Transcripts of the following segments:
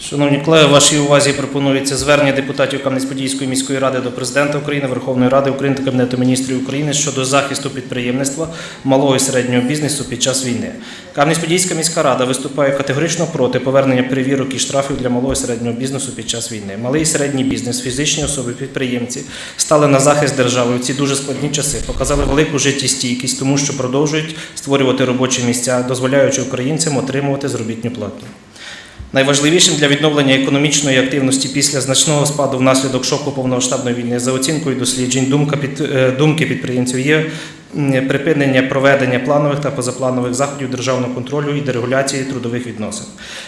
Шановні колеги, вашій увазі пропонується звернення депутатів Кам'янець-Подільської міської ради до президента України, Верховної Ради України та Кабінету міністрів України щодо захисту підприємництва малого і середнього бізнесу під час війни. Кам'янець-Подільська міська рада виступає категорично проти повернення перевірок і штрафів для малого і середнього бізнесу під час війни. Малий і середній бізнес, фізичні особи, підприємці стали на захист держави в ці дуже складні часи, показали велику життєстійкість, тому що продовжують створювати робочі місця, дозволяючи українцям отримувати заробітну плату. Найважливішим для відновлення економічної активності після значного спаду внаслідок шоку повномасштабної війни за оцінкою досліджень думка під, е, думки підприємців є припинення проведення планових та позапланових заходів державного контролю і дерегуляції трудових відносин.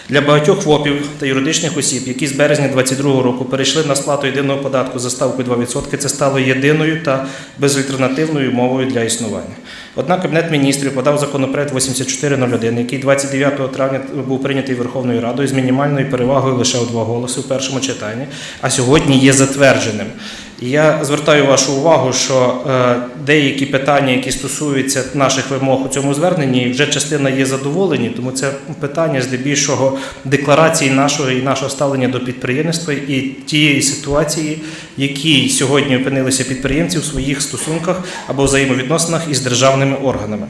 Для багатьох ФОПів та юридичних осіб, які з березня 2022 року перейшли на сплату єдиного податку за ставкою 2%, це стало єдиною та безальтернативною мовою для існування. Однак Кабінет міністрів подав законопроект 8401, який 29 травня був прийнятий Верховною Радою з мінімальною перевагою лише у два голоси в першому читанні, а сьогодні є затвердженим. Я звертаю вашу увагу, що е, деякі питання, які стосуються наших вимог у цьому зверненні, вже частина є задоволені, тому це питання здебільшого декларації нашого і нашого ставлення до підприємництва і тієї ситуації, які сьогодні опинилися підприємці у своїх стосунках або взаємовідносинах із державними органами.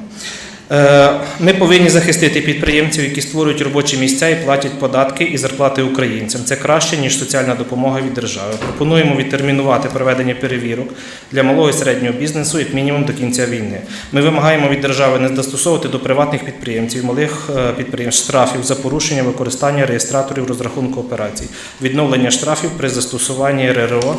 Е, Ми повинні захистити підприємців, які створюють робочі місця і платять податки і зарплати українцям. Це краще ніж соціальна допомога від держави. Пропонуємо відтермінувати проведення перевірок для малого і середнього бізнесу як мінімум до кінця війни. Ми вимагаємо від держави не застосовувати до приватних підприємців, малих е, підприємств штрафів за порушення використання реєстраторів розрахунку операцій, відновлення штрафів при застосуванні РРО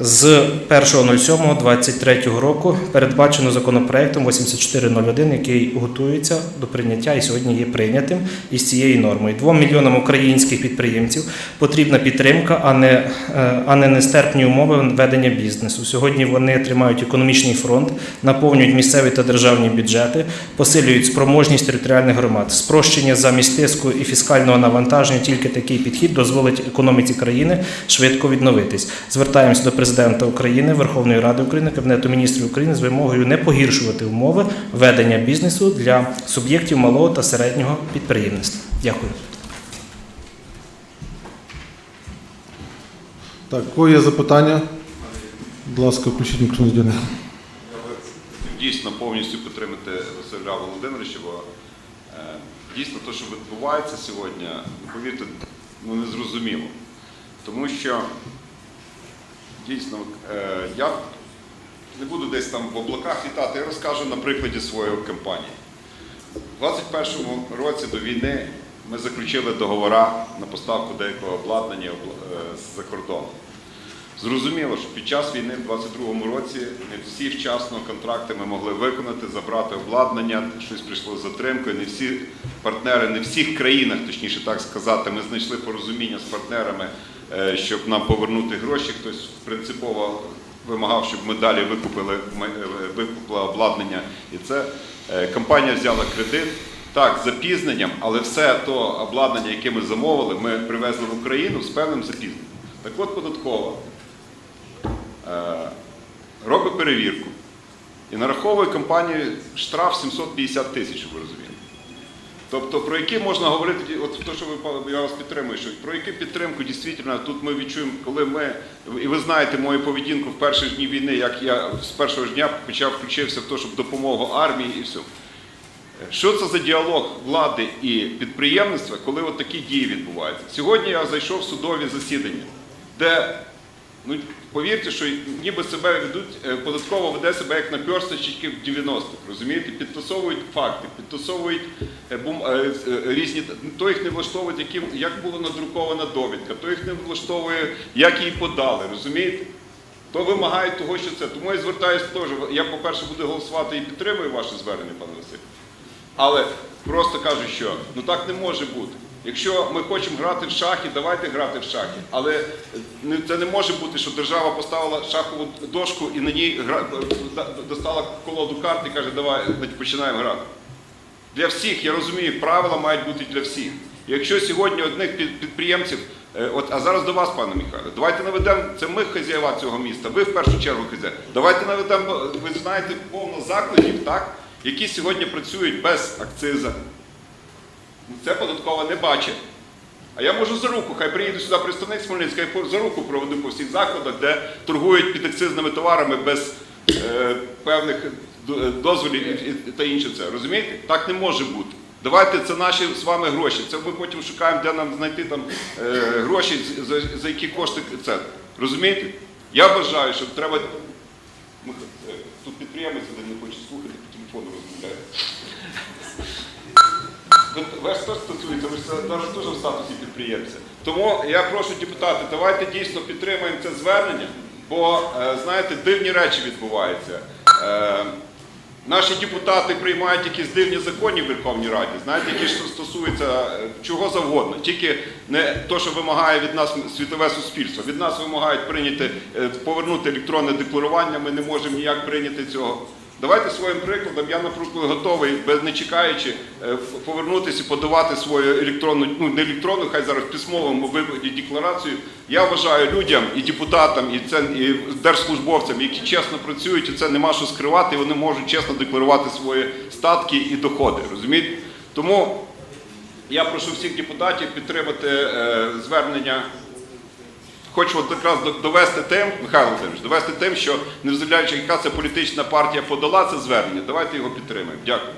з 1.07.23 року передбачено законопроектом 8401, який готується до прийняття і сьогодні є прийнятим із цією нормою. Двом мільйонам українських підприємців потрібна підтримка, а не, е, а не нестерпні умови ведення бізнесу. Сьогодні вони тримають економічний фронт, наповнюють місцеві та державні бюджети, посилюють спроможність територіальних громад. Спрощення замість тиску і фіскального навантаження тільки такий підхід дозволить економіці країни швидко відновитись. Звертаємося до президента України, Верховної Ради України, Кабінету міністрів України з вимогою не погіршувати умови ведення бізнесу для суб'єктів малого та середнього підприємництва. Дякую. Так, кого є запитання? Будь ласка, включіть мікрофон. Я дійсно повністю підтримати Василя Володимировича, бо е, дійсно те, що відбувається сьогодні, повірте, ну незрозуміло. Тому що дійсно е, я не буду десь там в облаках літати, я розкажу на прикладі своєї компанії. У 2021 році до війни ми заключили договори на поставку деякого обладнання е, з-за кордону. Зрозуміло, що під час війни в 22-му році не всі вчасно контракти ми могли виконати, забрати обладнання, щось прийшло з затримкою. Не всі партнери, не всіх країнах, точніше так сказати, ми знайшли порозуміння з партнерами, щоб нам повернути гроші. Хтось принципово вимагав, щоб ми далі викупили, е, викупили обладнання. І це е, компанія взяла кредит. Так, з запізненням, але все то обладнання, яке ми замовили, ми привезли в Україну з певним запізненням. Так от податкова е, робить перевірку і нараховує компанії штраф 750 тисяч, ви розуміли. Тобто про які можна говорити, от то, що ви я вас підтримую, що про яку підтримку дійсно тут ми відчуємо, коли ми, і ви знаєте мою поведінку в перші дні війни, як я з першого ж дня почав включився в те, щоб допомогу армії і все. Що це за діалог влади і підприємництва, коли от такі дії відбуваються? Сьогодні я зайшов в судові засідання, де, ну повірте, що ніби себе ведуть, е, податково веде себе як наперсточки в 90-х, розумієте? Підтасовують факти, підтасовують е, бум- е, різні, то їх не влаштовують, яким, як була надрукована довідка, то їх не влаштовує, як її подали, розумієте? То вимагають того, що це. Тому я звертаюся теж. Я, по-перше, буду голосувати і підтримую ваше звернення, пане Василь. Але просто кажу, що ну так не може бути. Якщо ми хочемо грати в шахи, давайте грати в шахи. Але е, це не може бути, що держава поставила шахову дошку і на ній да- достала колоду карт і каже, давай починаємо грати. Для всіх, я розумію, правила мають бути для всіх. Якщо сьогодні одних підприємців, е, от, а зараз до вас, пане Михайло, давайте наведемо, це ми хазяєва цього міста, ви в першу чергу хазяїв. Давайте наведемо, ви знаєте, повно закладів, так, які сьогодні працюють без акциза. Ну, Це податкова не бачить. А я можу за руку, хай приїде сюди представник Смольницький, хай за руку проведу по всіх закладах, де торгують підакцизними товарами без е, певних дозволів і- і- та інше це. Розумієте? Так не може бути. Давайте це наші з вами гроші. Це ми потім шукаємо, де нам знайти там е, гроші, за, за які кошти це. Розумієте? Я вважаю, що треба. Е, Тут підприємець один не хоче слухати, по телефону Ви- теж стосується, ви ж зараз теж в статусі підприємця. Тому я прошу депутати, давайте дійсно підтримаємо це звернення, бо е, знаєте, дивні речі відбуваються. Е, Наші депутати приймають якісь дивні закони в Верховній Раді, знаєте, які ж стосуються е, чого завгодно, тільки не то, що вимагає від нас світове суспільство. Від нас вимагають прийняти, повернути електронне декларування. Ми не можемо ніяк прийняти цього. Давайте своїм прикладом. Я, наприклад, готовий, без не чекаючи, е, повернутися і подавати свою електронну, ну не електронну, хай зараз письмовому вигляді декларацію. Я вважаю людям і депутатам, і це і держслужбовцям, які чесно працюють, і це нема що скривати, і вони можуть чесно декларувати свої статки і доходи. Розумієте? Тому я прошу всіх депутатів підтримати е, звернення. Хочу от якраз довести тим, Михайло Володимирович, довести тим, що незважаючи, яка це політична партія подала це звернення, давайте його підтримаємо. Дякую.